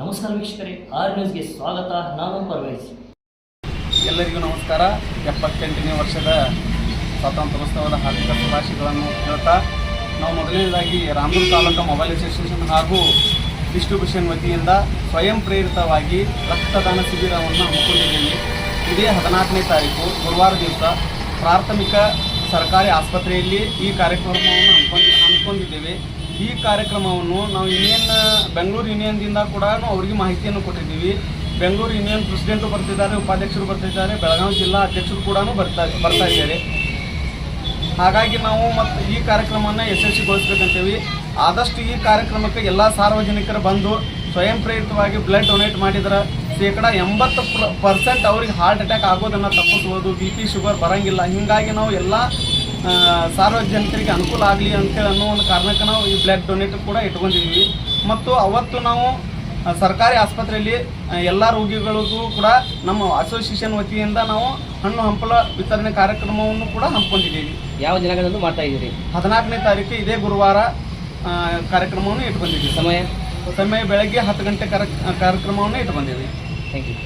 ನಮಸ್ಕಾರ ವೀಕ್ಷಕರೇ, ಆರ್ ನ್ಯೂಸ್ಗೆ ಸ್ವಾಗತ, ನಾನು ಪರ್ವೇಜ್. ಎಲ್ಲರಿಗೂ ನಮಸ್ಕಾರ. ಎಪ್ಪತ್ತೆಂಟನೇ ವರ್ಷದ ಸ್ವಾತಂತ್ರ್ಯೋತ್ಸವದ ಹಾರ್ದಿಕ ಶುಭಾಶಯಗಳನ್ನು ಹೇಳ್ತಾ, ನಾವು ಮೊದಲನೇದಾಗಿ ರಾಮದುರ್ ತಾಲೂಕು ಮೊಬೈಲ್ ಅಸೋಸಿಯೇಷನ್ ಹಾಗೂ ಡಿಸ್ಟ್ರಿಬ್ಯೂಷನ್ ವತಿಯಿಂದ ಸ್ವಯಂ ಪ್ರೇರಿತವಾಗಿ ರಕ್ತದಾನ ಶಿಬಿರವನ್ನು ಹಮ್ಮಿಕೊಂಡಿದ್ದೇವೆ. ಇದೇ ಹದಿನಾಲ್ಕನೇ ತಾರೀಕು, ಗುರುವಾರ ದಿವಸ ಪ್ರಾಥಮಿಕ ಸರ್ಕಾರಿ ಆಸ್ಪತ್ರೆಯಲ್ಲಿ ಈ ಕಾರ್ಯಕ್ರಮವನ್ನು ಹಮ್ಮಿಕೊಂಡು ಹಮ್ಮಿಕೊಂಡಿದ್ದೇವೆ. ಈ ಕಾರ್ಯಕ್ರಮವನ್ನು ನಾವು ಯೂನಿಯನ್ ಬೆಂಗಳೂರು ಯೂನಿಯನ್ದಿಂದ ಕೂಡ ಅವರಿಗೆ ಮಾಹಿತಿಯನ್ನು ಕೊಟ್ಟಿದ್ದೀವಿ. ಬೆಂಗಳೂರು ಯೂನಿಯನ್ ಪ್ರೆಸಿಡೆಂಟು ಬರ್ತಿದ್ದಾರೆ, ಉಪಾಧ್ಯಕ್ಷರು ಬರ್ತಿದ್ದಾರೆ, ಬೆಳಗಾವಿ ಜಿಲ್ಲಾ ಅಧ್ಯಕ್ಷರು ಕೂಡ ಬರ್ತಾ ಬರ್ತಾ ಇದ್ದಾರೆ. ಹಾಗಾಗಿ ನಾವು ಮತ್ತು ಈ ಕಾರ್ಯಕ್ರಮವನ್ನು ಯಶಸ್ವಿಗೊಳಿಸ್ಬೇಕಂತೇವಿ ಆದಷ್ಟು ಈ ಕಾರ್ಯಕ್ರಮಕ್ಕೆ ಎಲ್ಲ ಸಾರ್ವಜನಿಕರು ಬಂದು ಸ್ವಯಂ ಪ್ರೇರಿತವಾಗಿ ಬ್ಲಡ್ ಡೊನೇಟ್ ಮಾಡಿದ್ರೆ ಶೇಕಡ ಎಂಬತ್ತು ಪರ್ಸೆಂಟ್ ಅವ್ರಿಗೆ ಹಾರ್ಟ್ ಅಟ್ಯಾಕ್ ಆಗೋದನ್ನು ತಪ್ಪಿಸ್ಬೋದು ಬಿ ಪಿ ಶುಗರ್ ಬರೋಂಗಿಲ್ಲ. ಹೀಗಾಗಿ ನಾವು ಎಲ್ಲ ಸಾರ್ವಜನಿಕರಿಗೆ ಅನುಕೂಲ ಆಗಲಿ ಅಂತೇಳಿ ಅನ್ನೋ ಒಂದು ಕಾರಣಕ್ಕೆ ನಾವು ಈ ಬ್ಲಡ್ ಡೊನೇಟ್ ಕೂಡ ಇಟ್ಕೊಂಡಿದ್ದೀವಿ ಮತ್ತು ಅವತ್ತು ನಾವು ಸರ್ಕಾರಿ ಆಸ್ಪತ್ರೆಯಲ್ಲಿ ಎಲ್ಲ ರೋಗಿಗಳಿಗೂ ಕೂಡ ನಮ್ಮ ಅಸೋಸಿಯೇಷನ್ ವತಿಯಿಂದ ನಾವು ಹಣ್ಣು ಹಂಪಲ ವಿತರಣೆ ಕಾರ್ಯಕ್ರಮವನ್ನು ಕೂಡ ಹಮ್ಮಿಕೊಂಡಿದ್ದೀವಿ ಯಾವ ದಿನಗಳಲ್ಲಿ ಮಾಡ್ತಾ ಇದ್ದೀರಿ? ಹದಿನಾಲ್ಕನೇ ತಾರೀಕು ಇದೇ ಗುರುವಾರ ಕಾರ್ಯಕ್ರಮವನ್ನು ಇಟ್ಕೊಂಡಿದ್ದೀವಿ ಸಮಯ? ಸಮಯ ಬೆಳಗ್ಗೆ ಹತ್ತು ಗಂಟೆ ಕಾರ್ಯ ಕಾರ್ಯಕ್ರಮವನ್ನು ಇಟ್ಕೊಂಡಿದ್ದೀವಿ ಥ್ಯಾಂಕ್ ಯು